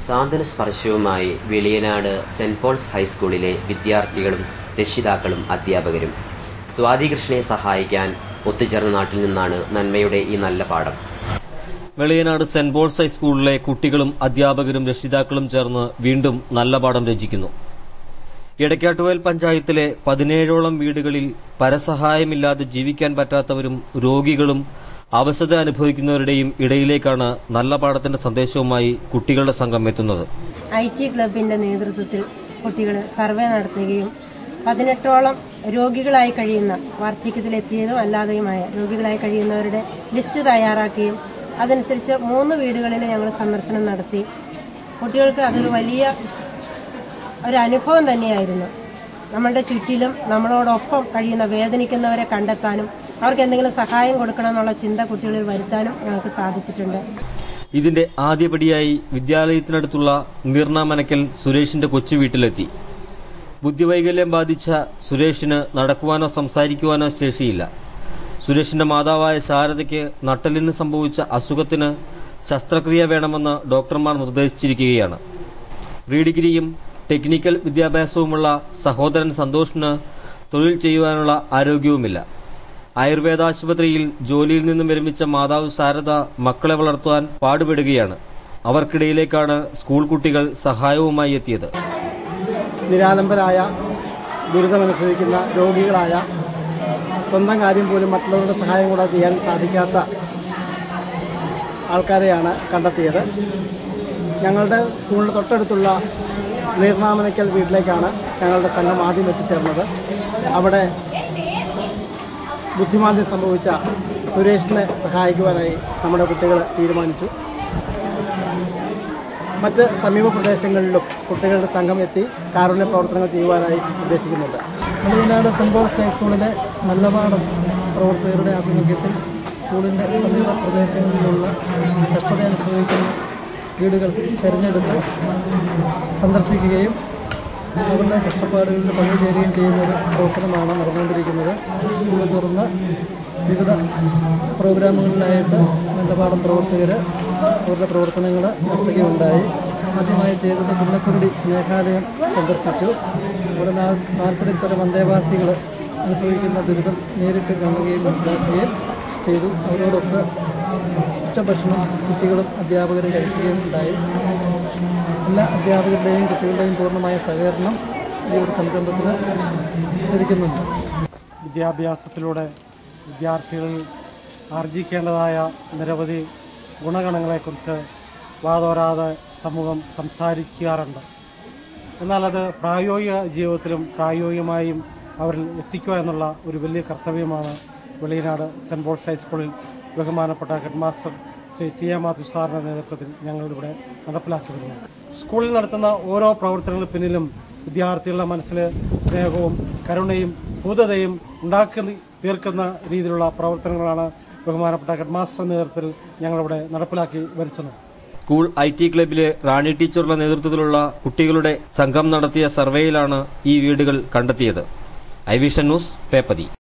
സാന്ത്വന സ്പർശവുമായി Veliyanad saint Paul's ഹൈസ്കൂളിലെ വിദ്യാർത്ഥികളും രക്ഷിതാക്കളും അധ്യാപകരും. സ്വാതികൃഷ്ണയെ സഹായിക്കാൻ ഒത്തുചേർന്ന നാട്ടിൽ നിന്നാണ് നന്മയുടെ ഈ നല്ല പാഠം. വെളിയനാട് സെന്റ് പോൾസ് ഹൈസ്കൂളിലെ കുട്ടികളും അധ്യാപകരും രക്ഷിതാക്കളും ചേർന്ന് വീണ്ടും നല്ല പാഠം രചിക്കുന്നു. എടക്കാട്ടുവയൽ പഞ്ചായത്തിലെ പതിനേഴോളം വീടുകളിൽ പരസഹായമില്ലാതെ ജീവിക്കാൻ പറ്റാത്തവരും രോഗികളും അവശത അനുഭവിക്കുന്നവരുടെയും ഇടയിലേക്കാണ് നല്ല പാഠത്തിന്റെ സന്ദേശവുമായി കുട്ടികളുടെ സംഘം എത്തുന്നത്. ഐ ടി ക്ലബിന്റെ നേതൃത്വത്തിൽ കുട്ടികൾ സർവേ നടത്തുകയും പതിനെട്ടോളം രോഗികളായി കഴിയുന്ന വാർദ്ധക്യത്തിലെത്തിയതും അല്ലാതെയുമായ രോഗികളായി കഴിയുന്നവരുടെ ലിസ്റ്റ് തയ്യാറാക്കുകയും അതനുസരിച്ച് മൂന്ന് വീടുകളിൽ ഞങ്ങൾ സന്ദർശനം നടത്തി. കുട്ടികൾക്ക് അതൊരു വലിയ ഒരു അനുഭവം തന്നെയായിരുന്നു. നമ്മളുടെ ചുറ്റിലും നമ്മളോടൊപ്പം കഴിയുന്ന വേദനിക്കുന്നവരെ കണ്ടെത്താനും അവർക്ക് എന്തെങ്കിലും സഹായം കൊടുക്കണം എന്നുള്ള ചിന്ത കുട്ടികളിൽ വരുത്താനും ഞങ്ങൾക്ക് സാധിച്ചിട്ടുണ്ട്. ഇതിന്റെ ആദ്യപടിയായി വിദ്യാലയത്തിനടുത്തുള്ള നീർണാമനക്കൽ സുരേഷിന്റെ കൊച്ചു വീട്ടിലെത്തി. ബുദ്ധിവൈകല്യം ബാധിച്ച സുരേഷിന് നടക്കുവാനോ സംസാരിക്കുവാനോ ശേഷിയില്ല. സുരേഷിന്റെ മാതാവായ ശാരദയ്ക്ക് നട്ടലിന് സംഭവിച്ച അസുഖത്തിന് ശസ്ത്രക്രിയ വേണമെന്ന് ഡോക്ടർമാർ നിർദ്ദേശിച്ചിരിക്കുകയാണ്. പ്രീ ഡിഗ്രിയും ടെക്നിക്കൽ വിദ്യാഭ്യാസവുമുള്ള സഹോദരൻ സന്തോഷിന് തൊഴിൽ ചെയ്യുവാനുള്ള ആരോഗ്യവുമില്ല. ആയുർവേദ ആശുപത്രിയിൽ ജോലിയിൽ നിന്നും വിരമിച്ച മാതാവ് ശാരദ മക്കളെ വളർത്താൻ പാടുപെടുകയാണ്. അവർക്കിടയിലേക്കാണ് സ്കൂൾ കുട്ടികൾ സഹായവുമായി എത്തിയത്. നിരാലംബരായ ദുരിതമനുഭവിക്കുന്ന രോഗികളായ സ്വന്തം കാര്യം പോലും മറ്റുള്ളവരുടെ സഹായം കൂടെ ചെയ്യാൻ സാധിക്കാത്ത ആൾക്കാരെയാണ് കണ്ടെത്തിയത്. ഞങ്ങളുടെ സ്കൂളിന് തൊട്ടടുത്തുള്ള നീർനാമനയ്ക്കൽ വീട്ടിലേക്കാണ് ഞങ്ങളുടെ സംഘം ആദ്യം എത്തിച്ചേർന്നത്. അവിടെ ബുദ്ധിമാന്ദ്യം സംഭവിച്ച സുരേഷിനെ സഹായിക്കുവാനായി നമ്മുടെ കുട്ടികൾ തീരുമാനിച്ചു. മറ്റ് സമീപ പ്രദേശങ്ങളിലും കുട്ടികളുടെ സംഘം എത്തി കാരുണ്യ പ്രവർത്തനങ്ങൾ ചെയ്യുവാനായി ഉദ്ദേശിക്കുന്നുണ്ട്. വെളിയനാട് സെന്റ് പോൾസ് ഹൈസ്കൂളിലെ നല്ലപാടം പ്രവർത്തകരുടെ ആഭിമുഖ്യത്തിൽ സ്കൂളിന്റെ സമീപ പ്രദേശങ്ങളിലുള്ള കഷ്ടത അനുഭവിക്കുന്ന വീടുകൾ തിരഞ്ഞെടുത്ത് സന്ദർശിക്കുകയും അവരുടെ കഷ്ടപ്പാടുകളിൽ പങ്കുചേരുകയും ചെയ്യുന്ന ഒരു പ്രവർത്തനമാണ് നടന്നുകൊണ്ടിരിക്കുന്നത്. സ്കൂളിൽ തുറന്ന് വിവിധ പ്രോഗ്രാമുകളിലായിട്ട് നല്ലപാടം പ്രവർത്തകർ അവരുടെ പ്രവർത്തനങ്ങൾ നടത്തുകയുണ്ടായി. ആദ്യമായി ചെയ്തത് പുന്നക്കുരുടി സ്നേഹാലയം സന്ദർശിച്ചു. ഇവിടെ നാൽപ്പതിൽ പരം അന്തേവാസികൾ അനുഭവിക്കുന്ന ദുരിതം നേരിട്ട് കാണുകയും മനസ്സിലാക്കുകയും ചെയ്തു. അവരോടൊപ്പം ഉച്ചഭക്ഷണം കുട്ടികളും അധ്യാപകരും കഴിക്കുകയും ഉണ്ടായി. എല്ലാ അധ്യാപകരുടെയും കുട്ടികളുടെയും പൂർണമായ സഹകരണം ഈ ഒരു സംരംഭത്തിന് ലഭിക്കുന്നുണ്ട്. വിദ്യാഭ്യാസത്തിലൂടെ വിദ്യാർത്ഥികൾ ആർജിക്കേണ്ടതായ നിരവധി ഗുണഗണങ്ങളെക്കുറിച്ച് വാതോരാതെ സമൂഹം സംസാരിക്കാറുണ്ട്. എന്നാൽ അത് പ്രായോഗിക ജീവിതത്തിലും പ്രായോഗികമായും അവരിൽ എത്തിക്കുക എന്നുള്ള ഒരു വലിയ കർത്തവ്യമാണ് വെളിയനാട് സെന്റ് പോൾസ് ഹൈസ്കൂളിൽ ബഹുമാനപ്പെട്ട headmaster Shri T A Mathew സാറിന്റെ നേതൃത്വത്തിൽ ഞങ്ങളിവിടെ നടപ്പിലാക്കി വരുന്നത് സ്കൂളിൽ നടത്തുന്ന ഓരോ പ്രവർത്തനങ്ങൾ പിന്നിലും വിദ്യാർത്ഥികളുടെ മനസ്സിൽ സ്നേഹവും കരുണയും ഭൂതതയും ഉണ്ടാക്കി തീർക്കുന്ന രീതിയിലുള്ള പ്രവർത്തനങ്ങളാണ് ബഹുമാനപ്പെട്ട ഹെഡ് മാസ്റ്റർ നേതൃത്വത്തിൽ ഞങ്ങളിവിടെ നടപ്പിലാക്കി വരുത്തുന്നത്. സ്കൂൾ ഐ ടി ക്ലബിലെ റാണി ടീച്ചറുടെ നേതൃത്വത്തിലുള്ള കുട്ടികളുടെ സംഘം നടത്തിയ സർവേയിലാണ് ഈ വീടുകൾ കണ്ടെത്തിയത്. IVision news Peppathy.